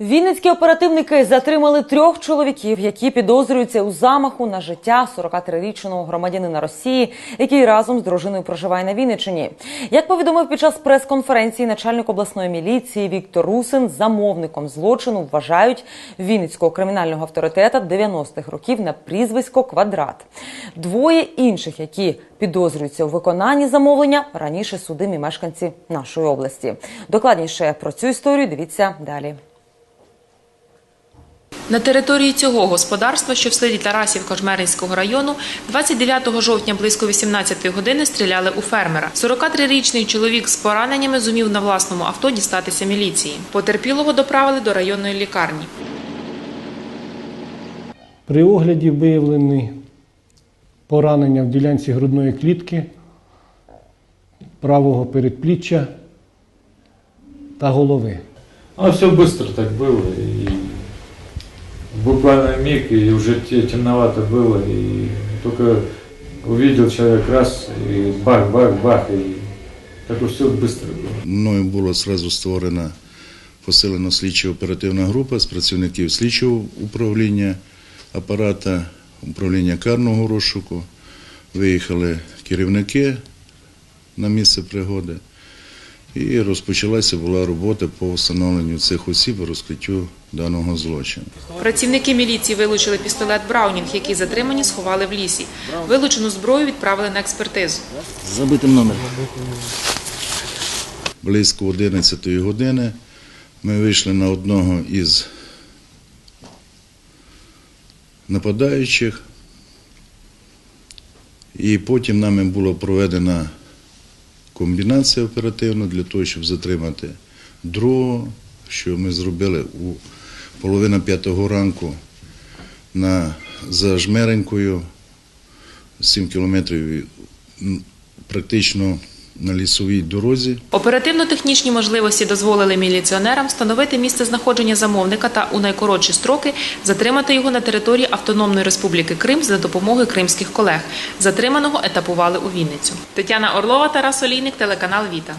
Вінницькі оперативники затримали трьох чоловіків, які підозрюються у замаху на життя 43-річного громадянина Росії, який разом з дружиною проживає на Вінниччині. Як повідомив під час прес-конференції начальник обласної міліції Віктор Русин, замовником злочину вважають вінницького кримінального авторитета 90-х років на прізвисько Квадрат. Двоє інших, які підозрюються у виконанні замовлення, раніше судимі мешканці нашої області. Докладніше про цю історію дивіться далі. На території цього господарства, що в селі Тарасівка Жмеринського району, 29 жовтня близько 18 години стріляли у фермера. 43-річний чоловік з пораненнями зумів на власному авто дістатися міліції. Потерпілого доправили до районної лікарні. При огляді виявлені поранення в ділянці грудної клітки, правого передпліччя та голови. А все быстро так было, и буквально миг, и уже те- темновато было, и только увидел человек раз, и бах-бах-бах, и так уж все быстро было. Мною була сразу створена посилена слідчо-оперативна група з працівників слідчого управління апарата, управління карного розшуку. Виїхали керівники на місце пригоди. І розпочалася була робота по встановленню цих осіб і розкриттю даного злочину. Працівники міліції вилучили пістолет Браунінг, який затримані сховали в лісі. Вилучену зброю відправили на експертизу. забитим номером. Близько 11 години ми вийшли на одного із нападаючих, і потім нами була проведена комбінація оперативна для того, щоб затримати другого, що ми зробили у половина п'ятого ранку на, за Жмеренькою, 7 кілометрів практично на лісовій дорозі. Оперативно-технічні можливості дозволили міліціонерам встановити місце знаходження замовника та у найкоротші строки затримати його на території Автономної Республіки Крим за допомогою кримських колег. Затриманого етапували у Вінницю. Тетяна Орлова, Тарас Олійник, телеканал Віта.